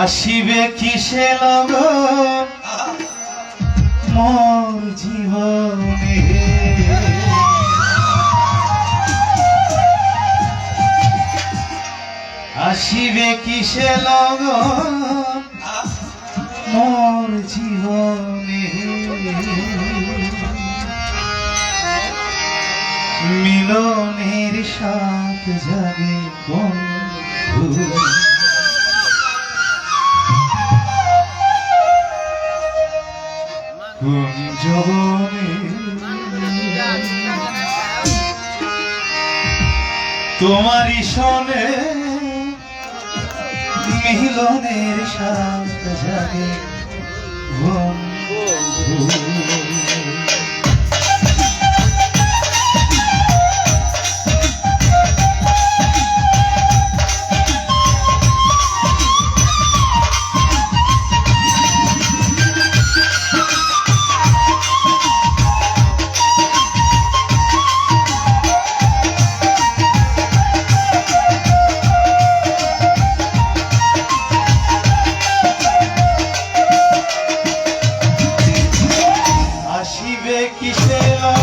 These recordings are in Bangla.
আসিবে কিসে লগন? মোর জীবনে। আসিবে কিসে লগন মোর জীবনে? মিলনের সাথ যাবে বন্ধু। তোমারই সনে মিলনের সাথ জাগে বন্ধু। আসিবে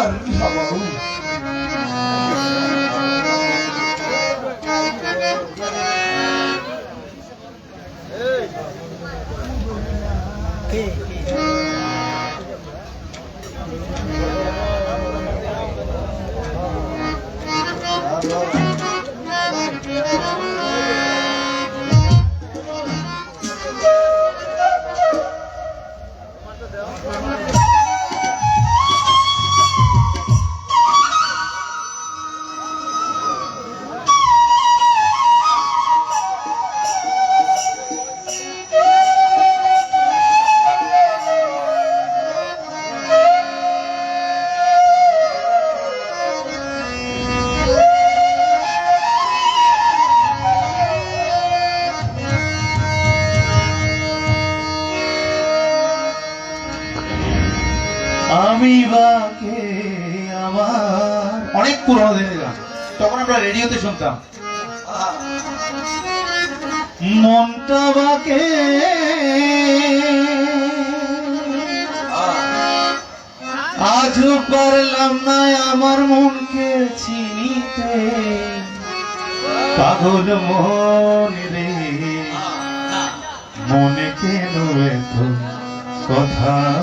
Omar Sabaru. আমি বাকে আমার। অনেক পুরনো দিনের গান। তখন আমরা রেডিওতে শুনতাম। মনটা বাকে। আজ পারলাম না আমার মনকে চিনিতে। পাগল মন রে। মনে কেন কথা